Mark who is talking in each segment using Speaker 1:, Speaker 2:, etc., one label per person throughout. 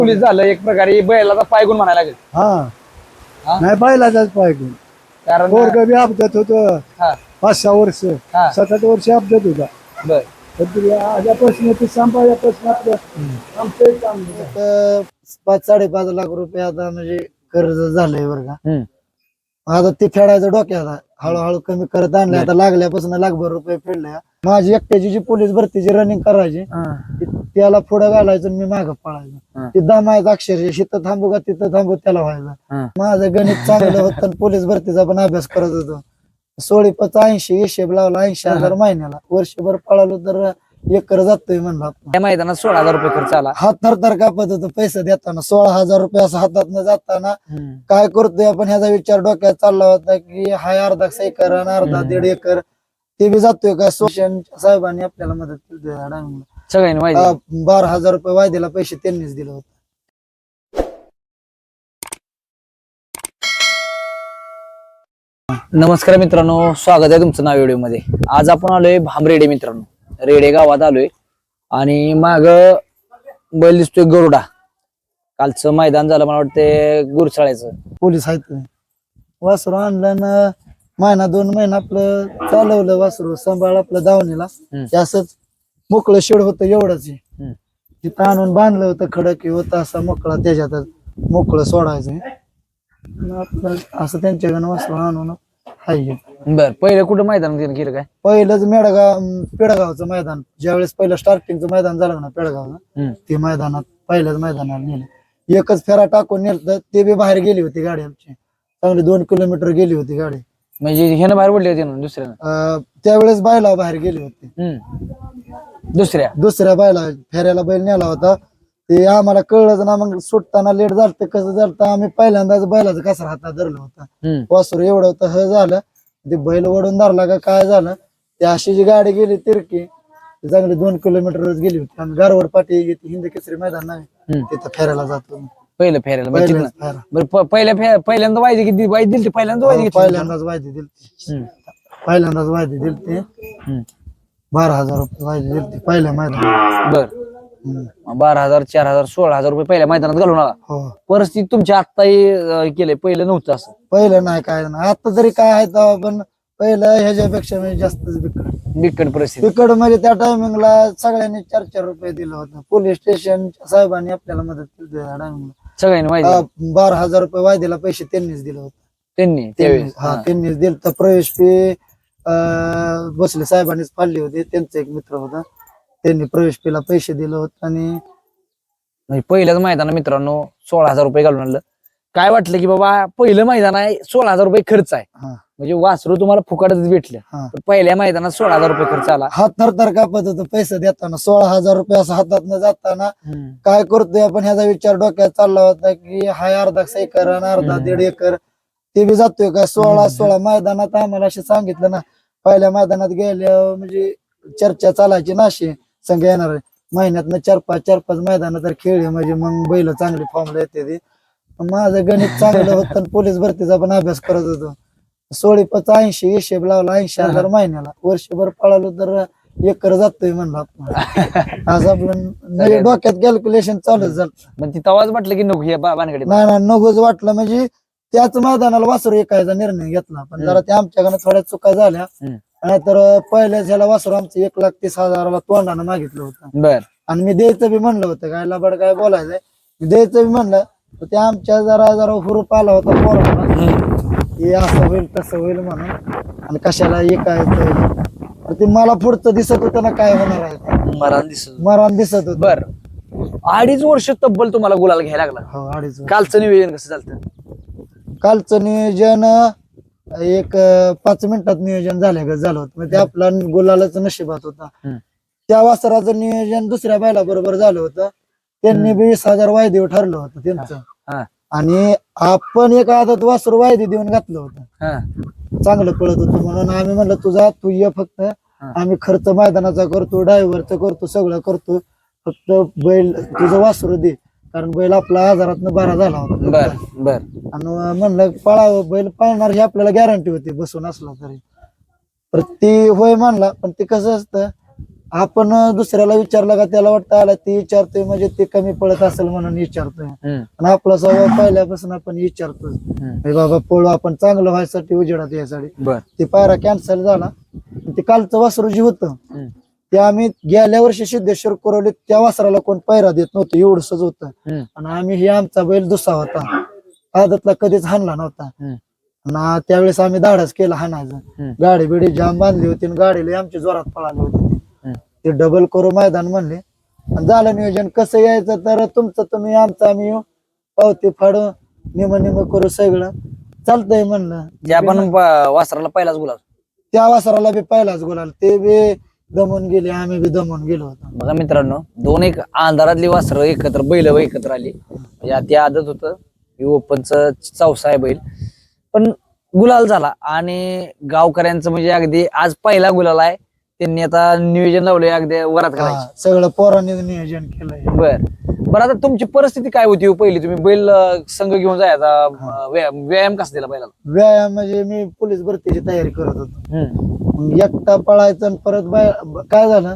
Speaker 1: Police झालं एक प्रकारे बैलाचा पायगुण म्हणायला लागेल.
Speaker 2: हा.
Speaker 1: हा?
Speaker 2: नाही बैलाचाच पाहिजे
Speaker 1: कारण
Speaker 2: पोरग बी अपघात होत.
Speaker 1: हा.
Speaker 2: पाच सहा वर्ष.
Speaker 1: हा.
Speaker 2: सात आठ वर्ष अपघात होता.
Speaker 1: बर.
Speaker 2: पण तरी आल्यापासून ते सांभाळल्यापासून आपलं. आमचं काम झालं.
Speaker 3: पाच साडेपाच लाख रुपये आता म्हणजे कर्ज झालंय बरं का.
Speaker 1: हम्म.
Speaker 3: आता ते फेडायचं डोक्यात आहे. हळूहळू कमी करत आणले. आता लागल्यापासून लाखभर रुपये फेडले माझी एकट्याची जी पोलीस भरतीची रनिंग करायची ती- त्याला पुढे घालायचं मी मागं. पळायचं. ते दमायचं अक्षरशः तिथं थांबू का तिथं थांबू त्याला. व्हायचं. माझं गणित चांगलं होतं पोलीस भरतीचा पण अभ्यास करत होतो. सोळी पच ऐंशी हिशेब लावला ऐंशी हजार महिन्याला. वर्षभर पळालो तर एकर जातोय म्हणला.
Speaker 1: त्या मैदानात सोळा हजार रुपये खर्च आला.
Speaker 3: हात थर थर कापत होतो पैसे देताना सोळा हजार रुपये असं हातात जाताना काय करतोय आपण ह्याचा विचार डोक्यात चालला होता की हाय अर्धा एकर आणि अर्धा दीड एकर. ते बी जातोय का? सोशन साहेबांनी आपल्याला मदत केली.
Speaker 1: सगळ्यांनी माहिती
Speaker 3: अं, बारा हजार रुपये वायद्याला पैसे त्यांनीच दिले होते.
Speaker 1: नमस्कार मित्रांनो स्वागत आहे तुमचं नाव व्हिडिओमध्ये आज आपण आलोय भामरेडे मित्रांनो. रेडे गावात आलोय. आणि माग बैल दिसतोय गरुडा. कालचं मैदान झालं मला वाटतंय गुरसाळ्याचं.
Speaker 3: पोलीस आहेत. वासरू आणलं न महिना दोन महिना आपलं चालवलं वासरू सांभाळ आपलं दावणीला
Speaker 1: हम्म.
Speaker 3: ते असंच मोकळं शेड होतं एवढंच आहे. तिथं आणून बांधलं होतं खडक होतं असा मोकळा त्याच्यातच मोकळं सोडायचं असं त्यांच्याकडनं वासरू आणून हाय.
Speaker 1: बर पहिलं कुठं मैदान केलं काय?
Speaker 3: पहिलंच मेडगाव पेडगावचं मैदान. ज्यावेळेस पहिलं स्टार्टिंगचं मैदान झालं ना पेडगावचं
Speaker 1: हम्म.
Speaker 3: ते मैदानात पहिल्याच मैदानाला नेलं एकच फेरा टाकून नेलं ते बी बाहेर गेली होती गाडी आमची. चांगली दोन किलोमीटर गेली होती गाडी.
Speaker 1: म्हणजे ह्यानं बाहेर पडले होते ना दुसऱ्यानं?
Speaker 3: त्यावेळेस बायला बाहेर गेली होती.
Speaker 1: दुसऱ्या?
Speaker 3: दुसऱ्या बायला फेऱ्याला बैल नेला होता. ते आम्हाला कळलंच ना मग सुटताना लेट झालं कसं झालं आम्ही पहिल्यांदाच बैलाचं कसं हातात धरलं होतं. वासरू एवढं होतं हे झालं. ते बैल वडून धरला का काय झालं? ते अशी जी गाडी गेली तिरकी चांगली दोन किलोमीटरच गेली होती. आम्ही गारवड पाठी हिंद केसरी मैदान नाही. तिथं फेरायला जातो
Speaker 1: पहिलं फेरायला म्हणजे
Speaker 3: पहिल्याच
Speaker 1: तिथनं.
Speaker 3: फेरा.
Speaker 1: बरं प- पहिल्या फे- पहिल्यांदा वायदे किती वायदे दिली पहिल्यांदा वायदे घेतली
Speaker 3: पहिल्यांदाच वायदी
Speaker 1: हम्म.
Speaker 3: पहिल्यांदाच वायदी
Speaker 1: हम्म.
Speaker 3: बारा हजार रुपये दिलती पहिल्या मैदानात.
Speaker 1: बर.
Speaker 3: हम्म.
Speaker 1: बारा हजार चार हजार सोळा हजार रुपये पहिल्या मैदानात घालून आला.
Speaker 3: हो.
Speaker 1: परिस्थिती तुमच्या आत्ताही केलंय पहिलं नव्हतं असं.
Speaker 3: पहिलं नाही काय नाही. आता तरी काय आहे तेव्हा पण पहिलं ह्याच्यापेक्षा म्हणजे जास्तच बिकट.
Speaker 1: बिकट परिस्थिती.
Speaker 3: बिकट म्हणजे त्या टायमिंगला सगळ्यांनी चार चार रुपये दिलं होतं. पोलीस स्टेशन साहेबांनी आपल्याला मदत केली त्या टायमिंगला
Speaker 1: सगळ्यांनी माहिती
Speaker 3: बारा हजार रुपये वायद्याला पैसे त्यांनीच दिले होते.
Speaker 1: त्यांनी त्यावेळेस.
Speaker 3: हा
Speaker 1: हा.
Speaker 3: त्यांनीच दिलं तर प्रवेश फी बसले साहेबांनीच फाडली होती. त्यांचा एक मित्र होता. त्यांनी प्रवेश फीला पैसे दिले होते आणि
Speaker 1: म्हणजे पहिल्याच मैदान मित्रांनो सोळा हजार रुपये घालून आणलं. काय वाटलं की बाबा पहिलं मैदान आहे सोळा हजार रुपये खर्च आहे.
Speaker 3: हा.
Speaker 1: म्हणजे वासरू तुम्हाला फुकाटच भेटलं.
Speaker 3: हा.
Speaker 1: पण पहिल्या मैदानात सोळा हजार रुपये खर्च आला.
Speaker 3: हात थर थर कापत होतं पैसे देताना. सोळा हजार रुपये असं हातात जाताना काय करतोय आपण? ह्याचा विचार डोक्यात चालला होता की हाय अर्धा एकर आणि अर्धा
Speaker 1: हम्म.
Speaker 3: दीड एकर. ते बी जातोय का? सोळा सोळा मैदानात आम्हाला असे सांगितलं ना पहिल्या मैदानात गेल्या म्हणजे चर्चा चालायची ना अशी संघ येणार महिन्यात चार पाच चार पाच मैदानात तर खेळले म्हणजे मग बैल चांगली फॉर्मला येते ते. माझं गणित चांगलं होतं पोलीस भरतीचा पण अभ्यास करत होतो. सोळी पच ऐंशी हिशेब लावला ऐंशी हजार महिन्याला. वर्षभर पळालो तर एकर जातोय म्हणलं आपण. असं आपलं म्हणजे डोक्यात कॅल्क्युलेशन चालूच झालं.
Speaker 1: मग ती तवाच वाटलं की नको हे बानकडे
Speaker 3: नाही नाही नगोच वाटलं. म्हणजे त्याच मैदानाला वासरू एकायचा निर्णय घेतला. पण जरा त्या आमच्याकडनं थोड्या चुका झाल्या. नाहीतर पहिल्याच ह्याला वासरू आमचं एक लाख तीस हजाराला तोंडानं मागितलं होतं.
Speaker 1: बर.
Speaker 3: आणि मी द्यायचं बी म्हणलं होतं. काय लबाड काय बोलायचंय? मी द्यायचं बी म्हणलं. तर ते आमच्या जरा जरा हुरूप आला होता पोराला. हे असं होईल तसं होईल म्हणून. आणि कशाला एकायचं ते मला पुढचं दिसत होतं ना काय होणार आहे ते.
Speaker 1: मला दिसत
Speaker 3: मरण दिसत होत.
Speaker 1: बर. अडीच वर्ष तब्बल तुम्हाला गुलाल घ्यायला लागला.
Speaker 3: हो अडीच वर्ष.
Speaker 1: कालचं नियोजन कसं चालतं
Speaker 3: कालचं नियोजन अं, एक अं, पाच मिनिटात नियोजन झालं का झालं होतं. म्हणजे ते आपला गुलालाच नशिबात होता.
Speaker 1: हम्म.
Speaker 3: त्या वासराचं नियोजन दुसऱ्या बायला बरोबर झालं होतं. त्यांनी वीस हजार वायदे ठरलं होतं त्यांचं.
Speaker 1: हा
Speaker 3: आणि आपण एक आदत वासर वायदे देऊन घातलं होतं.
Speaker 1: हा.
Speaker 3: चांगलं पळत होतं म्हणून आम्ही म्हणलं तुझा तू ये फक्त. आम्ही खर्च मैदानाचा करतो ड्रायव्हरचा करतो सगळं करतो. फक्त बैल तुझं वासरू दे. कारण बैल आपला आजारात बारा झाला होता
Speaker 1: बर बर.
Speaker 3: आणि म्हणलं पळावं बैल पळणार ही आपल्याला गॅरंटी होती बसून असला तरी. तर ती होय म्हणला पण ते कसं असतं आपण दुसऱ्याला विचारलं का त्याला वाटतं आला ते विचारतोय म्हणजे ते कमी पडत असेल म्हणून विचारतोय. आणि आपला स्वभाव पहिल्यापासून आपण विचारतोय. बाबा पळू आपण चांगलं व्हायसाठी उजेडात यासाठी ते पायरा कॅन्सल झाला. आणि ते कालचं वासरू जे होतं ते आम्ही गेल्या वर्षी सिद्धेश्वर कुरवले त्या वासराला कोण पायरा देत नव्हतं एवढंच होतं.
Speaker 1: हम्म,
Speaker 3: आणि आम्ही हे आमचा बैल दुसरा होता. आदतला कधीच हाणला नव्हता.
Speaker 1: हम्म,
Speaker 3: आणि त्यावेळेस आम्ही धाडस केला हाणायचं.
Speaker 1: हम्म.
Speaker 3: गाडी बिडी जाम बांधली होती आणि गाडीला आमची जोरात पळाली होती.
Speaker 1: हम्म.
Speaker 3: ते डबल करू मैदान म्हणले. आणि झालं नियोजन कसं यायचं तर तुमचं तुम्ही आमचं आम्ही येऊ. पावती फाडू निम निम करू सगळं. चालतंय म्हणलं.
Speaker 1: ते आपण प- वासराला पहिलाच गुलाल.
Speaker 3: त्या वासराला बी पहिलाच बोलाल ते बी दमून गेले आम्ही बी दमून गेलो होतो.
Speaker 1: बघा मित्रांनो दोन एक अंधारातली वासरं एकत्र बैल एकत्र आली. म्हणजे आधी आदत होतं. ओपनच चौसा आहे बैल. पण गुलाल झाला आणि गावकऱ्यांचं म्हणजे अगदी आज पहिला गुलाल आहे. त्यांनी आता नियोजन लावलंय अगदी वरात
Speaker 3: हा,
Speaker 1: करायची
Speaker 3: सगळं पोरांनी नियोजन केलंय.
Speaker 1: बर. बरं आता तुमची परिस्थिती काय होती हो पहिली? तुम्ही बैल अं, संघ घेऊन जायचा अं, व्यायाम व्यायाम कसा दिला बैलाला?
Speaker 3: व्यायाम म्हणजे मी पोलीस भरतीची तयारी करत होतो.
Speaker 1: हम्म,
Speaker 3: मग एकटा पळायचं आणि परत बाय- काय झालं?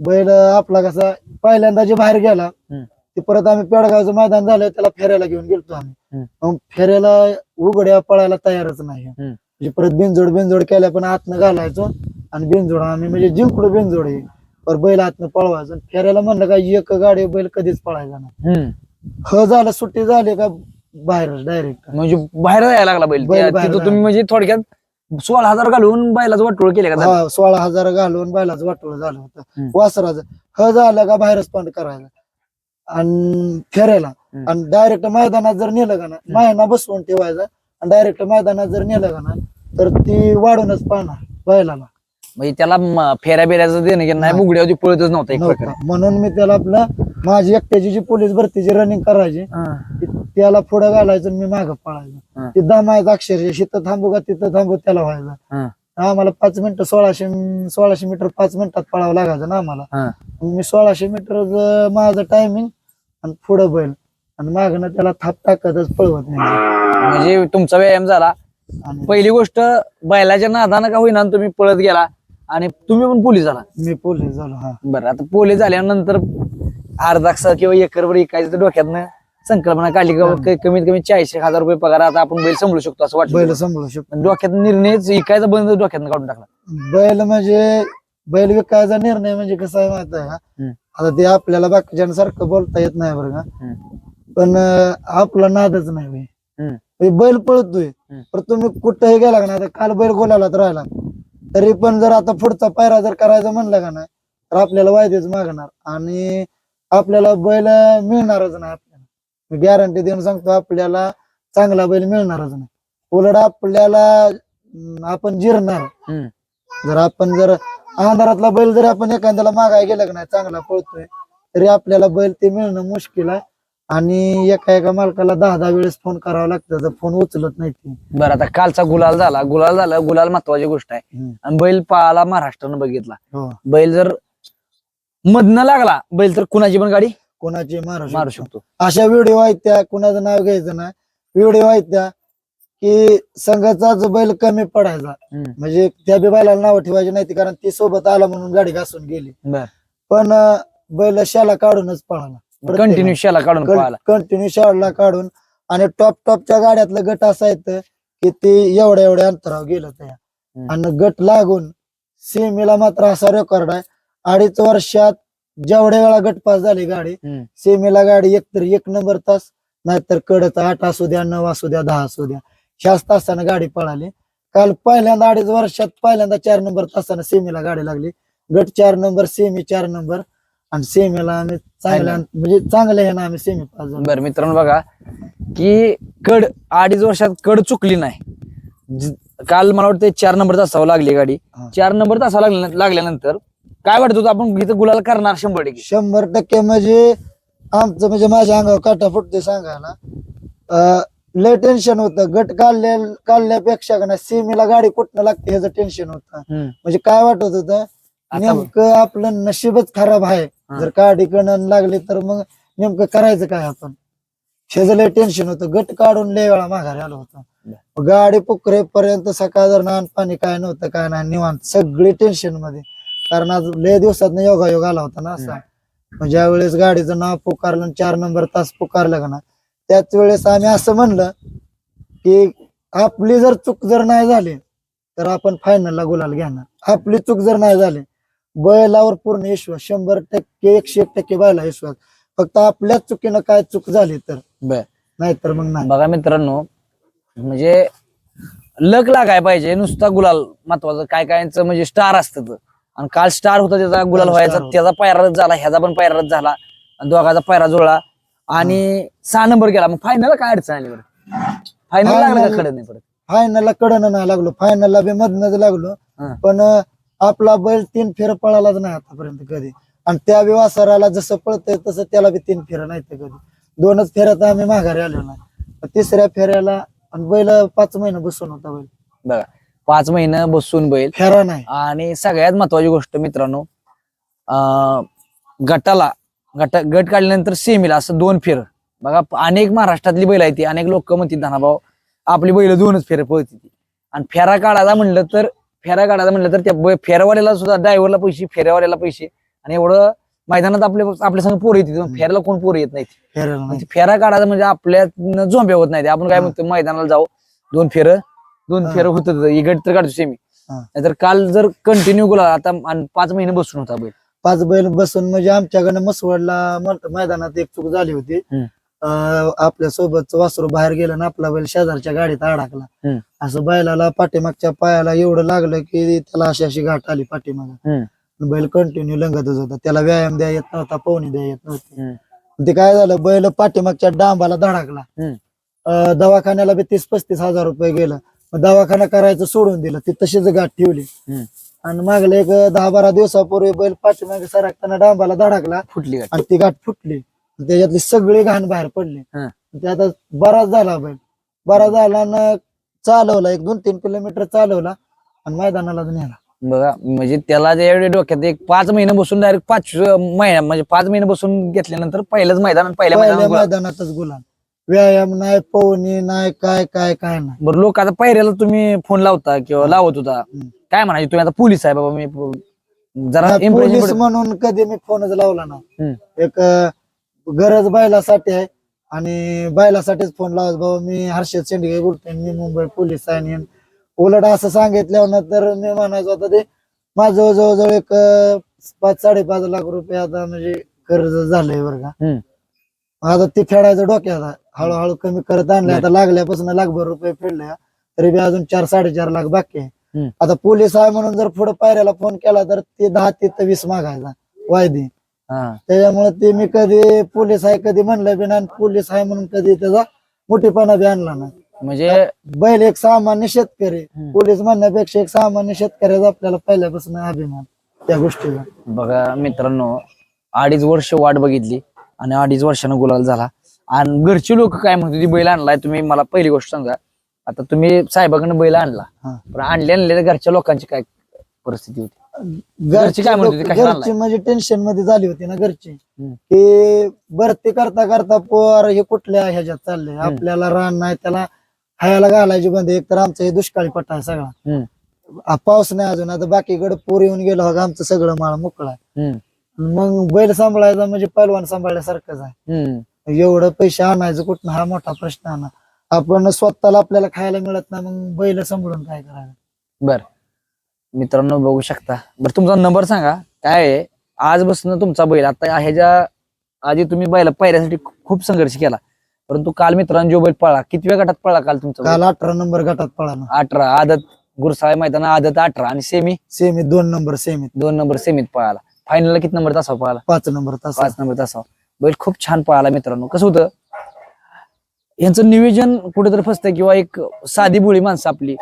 Speaker 3: बैल आपला कसा पहिल्यांदा जे बाहेर गेला
Speaker 1: हम्म,
Speaker 3: ते परत आम्ही पेडगावचं मैदान झालं त्याला फेऱ्याला घेऊन गेलतो आम्ही.
Speaker 1: हम्म.
Speaker 3: मग फेऱ्याला उघड्या पळायला तयारच नाही. म्हणजे परत बिनजोड बिनजोड केल्या पण आतनं घालायचो आणि बिनजोड आम्ही म्हणजे जिंकलो बिनजोड हे. पर बैल आतनं पळवायचं आणि फेऱ्याला म्हणलं का एक गाडी बैल कधीच पळायचा नाही.
Speaker 1: हम्म.
Speaker 3: ह झालं सुट्टी झाली का बाहेरच डायरेक्ट
Speaker 1: म्हणजे बाहेर जायला लागला बैल.
Speaker 3: बैल
Speaker 1: त्या-
Speaker 3: बाहेर
Speaker 1: तिथं तुम्ही म्हणजे थोडक्यात सोळा हजार घालून बैलाच वाटोळ केले का
Speaker 3: हा सोळा हजार घालून बैलाच वाटोळ झालं होतं. वासराचं. ह झालं का बाहेरच पण करायचं आणि फेरायला. आणि डायरेक्ट मैदानात जर नेलं का ना महिना बसवून ठेवायचं. आणि डायरेक्ट मैदानात जर नेलं का ना तर ती वाढूनच पाहणार बैलाला.
Speaker 1: म्हणजे त्याला फेऱ्या बिऱ्याचं देणं घेणं नाही. बुगड्यावरती पळतच नव्हतं एक
Speaker 3: नव्हतं.
Speaker 1: प्रकारे.
Speaker 3: म्हणून मी त्याला आपलं माझी एकट्याची जी पोलीस भरतीची रनिंग करायची त्याला पुढे घालायचं आणि मी मागं. पळायचं. ते दमायचं अक्षरशः. तिथं थांबू का तिथं थांबू त्याला व्हायचं.
Speaker 1: हा.
Speaker 3: आम्हाला पाच मिनिटं सोळाशे सोळाशे मीटर पाच मिनिटात पळावं लागायचं ना आम्हाला. मी सोळाशे मीटर माझं टायमिंग आणि पुढं बैल. आणि मागणं त्याला थाप टाकतच पळवत नाही.
Speaker 1: म्हणजे तुमचा व्यायाम झाला.
Speaker 3: आणि
Speaker 1: पहिली गोष्ट बैलाच्या नादानं का होईना तुम्ही पळत गेला आणि तुम्ही पण पोलीस झाला?
Speaker 3: मी पोलीस झालो हा.
Speaker 1: बरं आता पोलीस झाल्यानंतर अर्धाक्स किंवा एकरवर इकायचं तर डोक्यातनं संकल्पना काढली का क- कमीत कमी चाळीस एक हजार रुपये पगार आता आपण बैल सांभाळू शकतो असं
Speaker 3: बैल
Speaker 1: वाटलं
Speaker 3: सांभाळू शकतो
Speaker 1: पण डोक्यात निर्णयच इकायचा बंद डोक्यातनं काढून टाकला
Speaker 3: बैल म्हणजे बैल विकायचा निर्णय म्हणजे कसा आहे माहीत आहे का
Speaker 1: हम्म.
Speaker 3: आता ते आपल्याला बाकीच्यांसारखं बोलता येत नाही बरं का. पण अं, आपला नादच नाही बे.
Speaker 1: हम्म.
Speaker 3: हे बैल पळतोय
Speaker 1: हम्म.
Speaker 3: तर तुम्ही कुठंही गेला का ना आता काल बैल गोलालाच राहिला तरी पण जर आता पुढचा पायरा जर करायचा म्हणलं का नाही तर आपल्याला वायदेच मागणार आणि आपल्याला बैल मिळणारच नाही आपल्याला मी गॅरंटी देऊन सांगतो आपल्याला चांगला बैल मिळणारच नाही. उलट आपल्याला अं, आपण जिरणार.
Speaker 1: हम्म.
Speaker 3: जर आपण जर अंधारातला बैल जर आपण एखाद्याला मागाय गेला का नाही चांगला पळतोय तरी आपल्याला बैल ते मिळणं मुश्किल आहे. आणि एका एका मालकाला दहा दहा वेळेस फोन करावा लागतं तर फोन उचलत नाही ते.
Speaker 1: बरं आता कालचा गुलाल झाला. गुलाल झाला गुलाल महत्वाची गोष्ट आहे.
Speaker 3: हम्म.
Speaker 1: आणि बैल पाहाला महाराष्ट्रानं बघितला.
Speaker 3: हो.
Speaker 1: बैल जर मधनं लागला बैल तर कुणाची पण गाडी?
Speaker 3: कोणाची मारू
Speaker 1: मारू
Speaker 3: शकतो. अशा व्हिडिओ आहेत त्या कुणाचं नाव घ्यायचं ना व्हिडिओ आहेत त्या की संघाचाच बैल कमी पडायचा. म्हणजे त्या बी बैलाला नाव ठेवायची नाही कारण ती सोबत आला म्हणून गाडी घासून गेली. पण बैल शाला काढूनच पळाला.
Speaker 1: कंटिन्यू शाला काढून
Speaker 3: कंटिन्यू शाळला काढून आणि टॉप टॉपच्या गाड्यातलं गट असं येतं की ते एवढ्या एवढ्या अंतरावर गेलं त्या. आणि गट लागून सेमीला मात्र असा रेकॉर्ड आहे. अडीच वर्षात जेवढ्या वेळा गट पास झाली गाडी
Speaker 1: हम्म.
Speaker 3: सेमीला गाडी एकतर एक नंबर तास नाहीतर कडत आठ असू द्या नऊ असू द्या दहा असू द्या. ह्याच तासानं गाडी पळाली. काल पहिल्यांदा अडीच वर्षात पहिल्यांदा चार नंबर तासानं सेमीला गाडी लागली. गट चार नंबर सेमी चार नंबर. आणि सेमीला आम्ही चांगल्या म्हणजे चांगल्या ह्यानं आम्ही सेमी पास झालो.
Speaker 1: बर मित्रांनो बघा की कड अडीच वर्षात कड चुकली नाही. ज- काल मला वाटतं चार नंबर तासावं लागली गाडी.
Speaker 3: हा.
Speaker 1: चार नंबर तासावं लागल्या लागल्यानंतर काय वाटत होतं आपण इथं गुलाल करणार शंभर टक्के?
Speaker 3: शंभर टक्के म्हणजे आमचं म्हणजे माझ्या अंगावर काटा फुटते सांगायला. अं, लय टेन्शन होतं. गट काढल्या काढल्यापेक्षा का नाही सेमीला गाडी कुठनं लागते ह्याचं टेन्शन होतं.
Speaker 1: हम्म.
Speaker 3: म्हणजे काय वाटत होतं?
Speaker 1: आता
Speaker 3: नेमकं आपलं नशीबच खराब आहे.
Speaker 1: हा.
Speaker 3: जर गाडी कडन लागली तर मग नेमकं करायचं काय आपण? ह्याचं लय टेन्शन होतं. गट काढून लय वेळा माघारी आलो होतो. गाडी पुकरेपर्यंत सकाळ जर नान पाणी काय नव्हतं काय नाही निवांत. सगळी टेन्शनमध्ये. कारण आज लय दिवसात योगायोग आला होता ना असा. मग ज्या वेळेस गाडीचं नाव पुकारलं आणि चार नंबर तास पुकारलं का ना त्याच वेळेस आम्ही असं म्हणलं की आपली जर चूक जर नाही झाली तर आपण फायनलला गुलाल घेणार. आपली चूक जर नाही झाली बैलावर पूर्ण विश्वास शंभर टक्के एकशे एक टक्के बैला विश्वास. फक्त आपल्याच चुकीनं काय चूक झाली तर. नाहीतर मग नाही.
Speaker 1: बघा मित्रांनो म्हणजे लक लागाय पाहिजे नुसता गुलाल महत्वाचं काय कायचं म्हणजे स्टार असतं आणि काल स्टार होता त्याचा गुलाल व्हायचा. त्याचा पायराच झाला ह्याचा पण पायराच झाला. आणि दोघाचा पायरा जुळला. आणि सहा नंबर गेला. मग फायनल काय अडचण आली बरं फायनल लागला का
Speaker 3: Final-
Speaker 1: खडं नाही परत
Speaker 3: फायनलला कडनं नाही लागलो. फायनलला बी मधनच लागलो. पण आपला बैल तीन फेर पळालाच नाही आतापर्यंत कधी. आणि त्या बी वासराला जसं पळतंय तसं त्याला बी तीन फेऱ्या नाही कधी. दोनच फेऱ्यात आम्ही माघारी आलो नाही. तिसऱ्या फेऱ्याला आणि बैल पाच महिने बसून होता बैल.
Speaker 1: बघा. पाच महिने बसून बैल.
Speaker 3: फेरा नाही.
Speaker 1: आणि सगळ्यात महत्वाची गोष्ट मित्रांनो अं, गटाला गट गट काढल्यानंतर सेमीला असं दोन फेर. बघा अनेक महाराष्ट्रातली बैल आहेत ती अनेक लोक म्हणतील धनाभाऊ आपली बैल दोनच फेर पळते ती. आणि फेरा काढायला म्हणलं तर फेरा काढायला म्हणलं तर त्या बै- फेरावाल्याला सुद्धा ड्रायव्हरला पैसे फेऱ्यावाल्याला पैसे. आणि एवढं मैदानात आपल्या आपल्या संग पोरं येते फेराला कोण पोरं येत नाही
Speaker 3: फेऱ्याला नाही.
Speaker 1: म्हणजे फेरा काढायचा म्हणजे आपल्या झोंब्या होत नाही आपण काय
Speaker 3: हा.
Speaker 1: म्हणतो मैदानाला जाऊ दोन फेर. दोन. फेर होत गट तर काढतो सेमी. नाहीतर काल जर कंटिन्यू गुला आता पाच महिने बसून होता बैल.
Speaker 3: पाच बैल बसून म्हणजे आमच्याकडनं मसवडला मैदानात एक चूक झाली होती. आपल्या सोबतचं वासरू बाहेर गेलं ना आपला बैल शेजारच्या गाडीत अडकला. असं बैलाला पाठीमागच्या पायाला एवढं लागलं की त्याला अशी अशी गाठ आली पाठीमाग. बैल कंटिन्यू लंगतच होता. त्याला व्यायाम द्या येत नव्हता पोहणी द्या येत नव्हती. ते काय झालं बैल पाठीमागच्या डांबाला धडकला. दवाखान्याला बी तीस पस्तीस हजार रुपये गेलं. मग दवाखाना करायचं सोडून दिलं. ती तशीच गाठ ठेवली.
Speaker 1: हम्म.
Speaker 3: आणि मागले एक दहा बारा दिवसापूर्वी बैल पाठीमागे सरकताना डांबाला धडकला.
Speaker 1: फुटली गाठ.
Speaker 3: आणि ती गाठ फुटली. त्याच्यातली सगळी घाण बाहेर पडली.
Speaker 1: हं.
Speaker 3: ते आता बराच झाला बैल. बरा झाला ना चालवला. एक दोन तीन किलोमीटर चालवला आणि मैदानाला नेला.
Speaker 1: बघा म्हणजे त्याला ज्यावेळी डोक्यात एक पाच महिने बसून डायरेक्ट पाच महिन्या म्हणजे पाच महिने बसून घेतल्यानंतर पहिलंच मैदान आणि पहिल्या
Speaker 3: पहिल्या
Speaker 1: मैदानात गुलाल.
Speaker 3: मैदानातच गुलाल. व्यायाम नाही पोहणी नाही काय काय काय नाही.
Speaker 1: बरं लोक आता पहिल्याला तुम्ही फोन लावता किंवा लावत होता. काय म्हणायचे? तुम्ही आता पोलीस आहे बाबा मी प- जरा
Speaker 3: नाही,
Speaker 1: impression
Speaker 3: पोलीस म्हणून कधी मी फोनच लावला ना. एक अं, गरज बैलासाठी आहे. आणि बैलासाठीच फोन लावत बाबा मी हर्षद शेंडगे बोलतोय मी मुंबई पोलीस आहे. आणि उलट असं सांगितल्यावर तर मी म्हणायचो आता ते माझं जवळजवळ एक अं, पाच साडेपाच लाख रुपये आता म्हणजे कर्ज झालंय बरं का.
Speaker 1: हम्म.
Speaker 3: आता ते फेडायचं डोक्यात. हळूहळू कमी करत आणले. आता लागल्यापासून लाखभर रुपये फेडले. तरी बी अजून चार साडेचार लाख बाकी आहे. आता पोलीस आहे म्हणून जर पुढे पायऱ्याला फोन केला तर ते दहा ते वीस मागायचा वायदे.
Speaker 1: हा.
Speaker 3: त्याच्यामुळे ते मी कधी पोलीस आहे कधी म्हणलं बी नाही आणि पोलीस आहे म्हणून कधी त्याचा मोठेपणा बी आणला नाही.
Speaker 1: म्हणजे
Speaker 3: बैल एक सामान्य शेतकरी. पोलीस म्हणण्यापेक्षा एक सामान्य शेतकऱ्याचा आपल्याला पहिल्यापासून अभिमान त्या गोष्टीचा
Speaker 1: बघा मित्रांनो अडीच वर्ष वाट बघितली. आणि अडीच वर्षानं गुलाल झाला आणि घरची लोक काय म्हणतो ती बैल आणलाय तुम्ही मला पहिली गोष्ट सांगा आता तुम्ही साहेबाकडनं बैल आणला
Speaker 3: हा.
Speaker 1: पण आणले आणले घरच्या लोकांची काय परिस्थिती होती घरची काय म्हणत होती?
Speaker 3: लोक-
Speaker 1: कशाला
Speaker 3: घरची म्हणजे टेन्शनमध्ये झाली होती ना घरची
Speaker 1: हम्म.
Speaker 3: की भरती करता करता पोर हे कुठल्या ह्याच्यात चाललंय आपल्याला रान नाही त्याला खायला घालायची बंद एक तर आमचा हे दुष्काळी पट्टा आहे सगळा
Speaker 1: हम्म.
Speaker 3: आ, पाऊस नाही अजून आता बाकीकडे पूर येऊन गेलो हो आमचं सगळं माळ मोकळा आहे.
Speaker 1: हम्म.
Speaker 3: मग बैल सांभाळायचा म्हणजे पैलवान सांभाळल्यासारखंच आहे.
Speaker 1: हम्म.
Speaker 3: एवढं पैसे आणायचं कुठं हा मोठा प्रश्न ना. आपण स्वतःला आपल्याला खायला मिळत नाही मग बैल सांभाळून काय करायचं?
Speaker 1: बर. मित्रांनो बघू शकता. बरं तुमचा नंबर सांगा. काय आहे? आजपासून तुमचा बैल आता ह्याच्या आधी तुम्ही बैला पायऱ्यासाठी खूप संघर्ष केला. परंतु काल मित्रांनो जो बैल पळला कितव्या गटात पळला काल तुमचा बैल?
Speaker 3: काल अठरा नंबर गटात पळाला
Speaker 1: अठरा. आदत गुरसाळे मैदान आदत अठरा आणि सेमी?
Speaker 3: सेमी दोन नंबर सेमीत.
Speaker 1: दोन नंबर सेमीत पळाला. फायनलला किती नंबर तासावर पळाला
Speaker 3: पाच नंबर तास
Speaker 1: पाच नंबर तासावर बैल खूप छान पळाला मित्रांनो. कसं होतं यांचं नियोजन कुठेतरी फसतंय किंवा एक साधी बोळी माणसं आपली.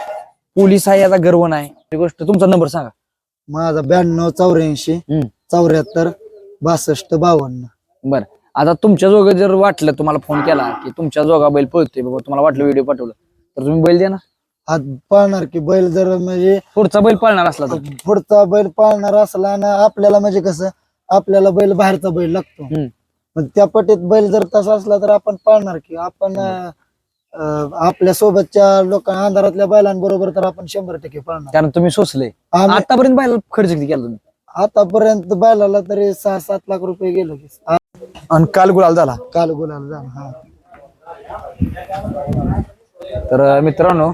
Speaker 1: पोलीस आहे याचा गर्व नाही ही गोष्ट तुमचा नंबर सांगा.
Speaker 3: माझा ब्याण्णव चौऱ्याऐंशी
Speaker 1: हम्म.
Speaker 3: चौऱ्याहत्तर बासष्ट बावन्न.
Speaker 1: बर. आता तुमच्या जोगं जर वाटलं तुम्हाला फोन केला की तुमच्या जोगा बैल पळतोय बाबा तुम्हाला वाटलं व्हिडिओ पाठवलं तर तुम्ही बैल द्या
Speaker 3: आज पाळणार की बैल जर म्हणजे
Speaker 1: पुढचा बैल पळणार असला तर.
Speaker 3: पुढचा बैल पाळणार असला ना आपल्याला म्हणजे कसं आपल्याला बैल बाहेरचा बैल लागतो.
Speaker 1: हम्म.
Speaker 3: मग त्या पटीत बैल जर तसा असला तर आपण पाळणार की आपण अं, आपल्या सोबतच्या लोकांना अंधारातल्या बैलांबरोबर तर आपण शंभर टक्के पाळणार.
Speaker 1: कारण तुम्ही सोसले.
Speaker 3: आम्ही
Speaker 1: आतापर्यंत बैल खर्च किती केला तुम्ही?
Speaker 3: आतापर्यंत बैलाला तरी सहा सात लाख रुपये गेलो की आ-
Speaker 1: आणि काल गुलाल झाला.
Speaker 3: काल गुलाल झाला हा.
Speaker 1: तर मित्रांनो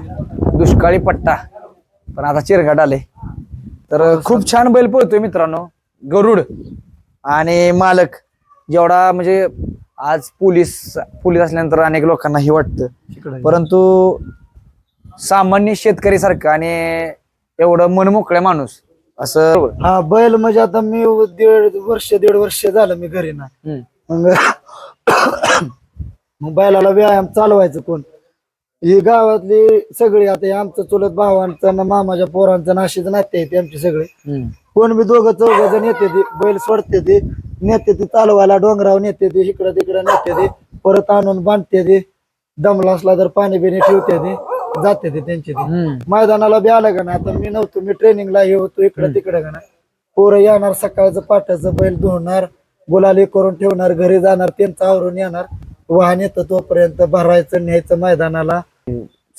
Speaker 1: दुष्काळी पट्टा. पण आता चिरघाट आले. तर खूप छान बैल पळतोय मित्रांनो. गरुड आणि मालक. जेवढा म्हणजे आज पोलीस पोलीस असल्यानंतर अनेक लोकांना हे वाटतं. परंतु सामान्य शेतकरी सारखं आणि एवढं मनमोकळ्या माणूस असं
Speaker 3: हा बैल म्हणजे आता मी दीड वर्ष दीड वर्ष झालं मी घरी ना. मग मग बैलाला व्यायाम चालवायचं कोण? ही गावातली सगळी आता हे आमचं चुलत भावांचं ना मामाच्या पोरांचं नाशीच नाते आहेत आमचे सगळे. कोण बी दोघं चौघ जण येते ते बैल सोडते ते नेते ते चालवायला डोंगरावर नेते ते इकडं तिकडं नेते ते परत आणून बांधते ते दमला असला तर पाणी बिणी ठेवते ते जाते ते त्यांचे ते. मैदानाला बी आलं का ना आता मी नव्हतो मी ट्रेनिंगला हे होतो इकडं तिकडं का ना पोरं येणार सकाळचं पाटाचं बैल धुणार गुलाली करून ठेवणार घरी जाणार त्यांचं आवरून येणार. वाहन येतं तोपर्यंत भरायचं न्यायचं मैदानाला.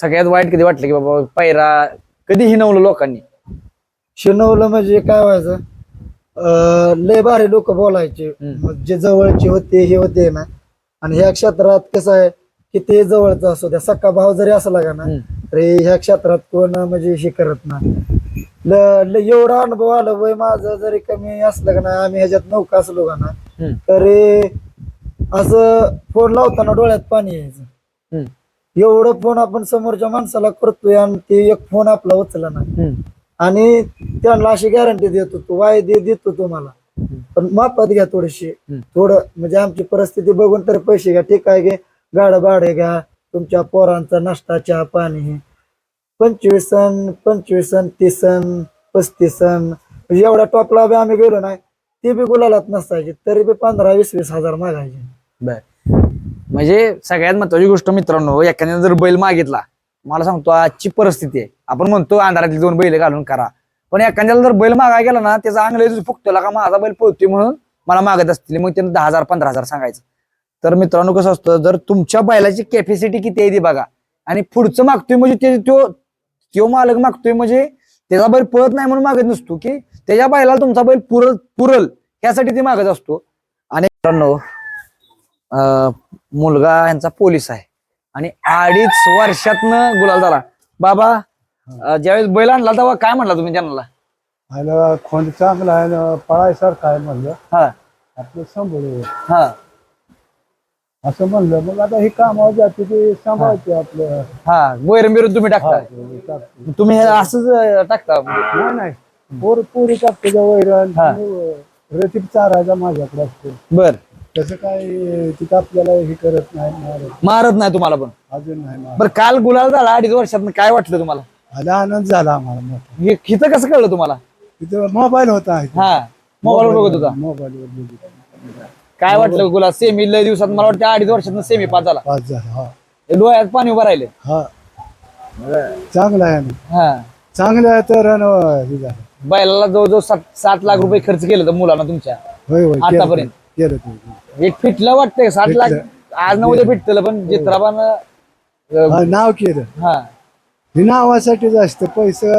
Speaker 1: सगळ्यात वाईट कधी वाटलं की बाबा पैरा कधी हिनवलं लोकांनी?
Speaker 3: शिनवलं म्हणजे काय व्हायचं? अं, लय भारी लोक बोलायचे.
Speaker 1: हम्म.
Speaker 3: जे जवळचे होते हे होते ना. आणि ह्या क्षेत्रात कसं आहे की ते जवळचं असो त्या सक्का भाव जरी असला का ना
Speaker 1: हम्म.
Speaker 3: तरी ह्या क्षेत्रात कोण म्हणजे हे करत ना ल- ल- एवढा अनुभव आला. वय माझं जरी कमी असलं का ना आम्ही ह्याच्यात नौका असलो का ना
Speaker 1: हम्म.
Speaker 3: तरी असं फोन लावताना डोळ्यात पाणी यायचं. एवढं फोन आपण समोरच्या माणसाला करतोय आणि ते एक फोन आपला उचला ना
Speaker 1: हम्म.
Speaker 3: आणि त्यांना अशी गॅरंटी देतो तो वायदे देतो तुम्हाला. पण मापात घ्या थोडीशी. थोडं म्हणजे आमची परिस्थिती बघून तर पैसे घ्या ठीक आहे घे गाडं भाडे घ्या तुमच्या पोरांचा नाश्ता चहा पाणी. पंचवीस सण पंचवीस सण तीस सण पस्तीस सण म्हणजे एवढ्या टॉपला बी आम्ही गेलो नाही ते बी गुलालात नसायचे तरी बी पंधरा वीस वीस हजार मागायचे.
Speaker 1: बर. म्हणजे सगळ्यात महत्वाची गोष्ट मित्रांनो एखाद्याने जर बैल मागितला मला सांगतो आजची परिस्थिती आहे. आपण म्हणतो अंधारातली दोन बैल घालून करा. पण एखाद्याला जर बैल मागायला गेला ना त्याचा अंगले फुकतो का माझा बैल पळतोय म्हणून मला मागत असतील. मग त्यांना दहा हजार पंधरा हजार सांगायचं. तर मित्रांनो कसं असतं जर तुमच्या बैलाची कॅपॅसिटी किती आहे ती बघा. आणि पुढचं मागतोय म्हणजे ते तो तो मालक मागतोय म्हणजे त्याचा बैल पळत नाही म्हणून मागत नसतो की त्याच्या बैलाला तुमचा बैल पुरल पुरल ह्यासाठी ते मागत असतो. आणि मित्रांनो मुलगा यांचा पोलीस आहे. आणि अडीच वर्षातनं गुलाल झाला. बाबा अं, ज्यावेळेस बैल आणला तेव्हा काय म्हणला तुम्ही त्यांना
Speaker 2: खोंड चांगला आहे ना पळायसारखं आहे म्हणलं.
Speaker 1: हा.
Speaker 2: आपलं सांभाळू
Speaker 1: हा.
Speaker 2: असं म्हणलं. मग आता हे कामावर जाते ते सांभाळते आपलं.
Speaker 1: हा वैरण बिरून तुम्ही टाकता.
Speaker 2: टाकते.
Speaker 1: तुम्ही हे असंच अं, टाकता?
Speaker 2: नाही नाही. पोर पोरी टाकते का वैरण. रतीप चारायचा माझ्याकडे असतो.
Speaker 1: बर.
Speaker 2: तसं काय तिथं आपल्याला हे करत नाही मारत
Speaker 1: मारत नाही तुम्हाला पण?
Speaker 2: अजून नाही मारत.
Speaker 1: बर काल गुलाल झाला अडीच वर्षात काय वाटलं तुम्हाला?
Speaker 2: आला आनंद झाला आम्हाला मोठा.
Speaker 1: हे हिथं कसं कळलं तुम्हाला?
Speaker 2: तिथं मोबाईल होता
Speaker 1: हा मोबाईल बघत होता.
Speaker 2: बघितलं.
Speaker 1: काय वाटलं गुलाल? सेमी लय दिवसात मला वाटतं अडीच वर्षात सेमी पास झाला.
Speaker 2: पाच झाला हा.
Speaker 1: हे डोळ्यात पाणी उभं राहिले
Speaker 2: हा. चांगला आहे ना.
Speaker 1: हा.
Speaker 2: चांगलं आहे तर अन हे झालं.
Speaker 1: बैलाला जवळजवळ सात सात लाख रुपये खर्च केलं तर मुलांना तुमच्या.
Speaker 2: होय होय केलं
Speaker 1: आतापर्यंत.
Speaker 2: ते, केलं ते.
Speaker 1: एक फिटलं वाटतंय सात लाख. आज ना उद्या फिटलं पण चित्राबान
Speaker 2: हा, नाव केलं
Speaker 1: हा.
Speaker 2: हे नावासाठीच असतं पैसे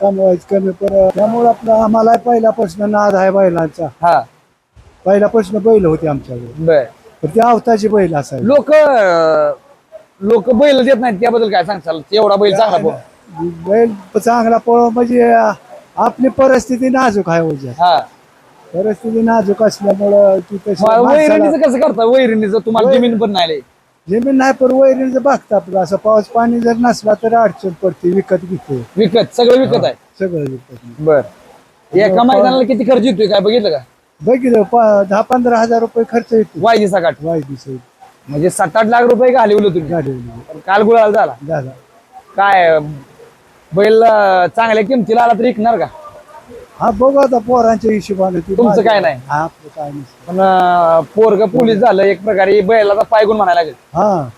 Speaker 2: कमवायचं कमी पर त्यामुळे आपलं आम्हाला पहिल्यापासून नाद आहे बैलांचा.
Speaker 1: हा.
Speaker 2: पहिल्यापासून बैल होते आमच्याकडे.
Speaker 1: बर.
Speaker 2: पण ते अवताची बैल असायची
Speaker 1: लोक लोक बैल देत नाहीत त्याबद्दल काय सांगताल? एवढा बैल चांगला.
Speaker 2: बैल चांगला पळ म्हणजे आपली परिस्थिती नाजूक आहे
Speaker 1: हा.
Speaker 2: परिस्थिती नाजूक असल्यामुळं ती तशी
Speaker 1: मग
Speaker 2: माणसाला-
Speaker 1: वैरणीचं कसं करता? वैरणीचं तुम्हाला जमीन पण नाही.
Speaker 2: जमीन नाही पण वैरणीचं बघता आपलं असं पाऊस पाणी जर नसला तर अडचण पडते विकत घेते.
Speaker 1: विकत सगळं विकत आहे.
Speaker 2: सगळं विकत
Speaker 1: बर. एका मैदानाला किती खर्च येतोय काय बघितलं का?
Speaker 2: बघितलं प- दहा पंधरा हजार रुपये खर्च येतो
Speaker 1: वायदी सकाट
Speaker 2: वायदीचं
Speaker 1: म्हणजे सात आठ लाख रुपये घालवलं तुम्ही.
Speaker 2: गाडी
Speaker 1: पण काल गुळाला झाला.
Speaker 2: झाला.
Speaker 1: काय बैल अं, चांगल्या किमतीला आला तर विकणार का?
Speaker 2: हा बघू आता पोरांच्या हिशोबाने ती
Speaker 1: तुमचं काय नाही?
Speaker 2: हा आपलं काय नाही.
Speaker 1: पण पोरग पोलीस झालं एक प्रकारे बैलाचा पायगुण म्हणायला लागेल.
Speaker 2: हा.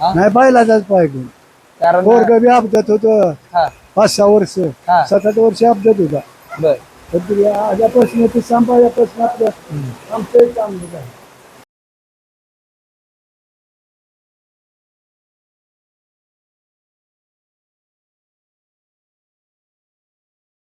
Speaker 1: हा?
Speaker 2: नाही बैलाचाच पाहिजे
Speaker 1: कारण
Speaker 2: पोरग बी अपघात होत.
Speaker 1: हा.
Speaker 2: पाच सहा वर्ष.
Speaker 1: हा.
Speaker 2: सात आठ वर्ष अपघात होता.
Speaker 1: बर.
Speaker 2: पण ते सांभाळल्यापासून आपलं आमचंही काम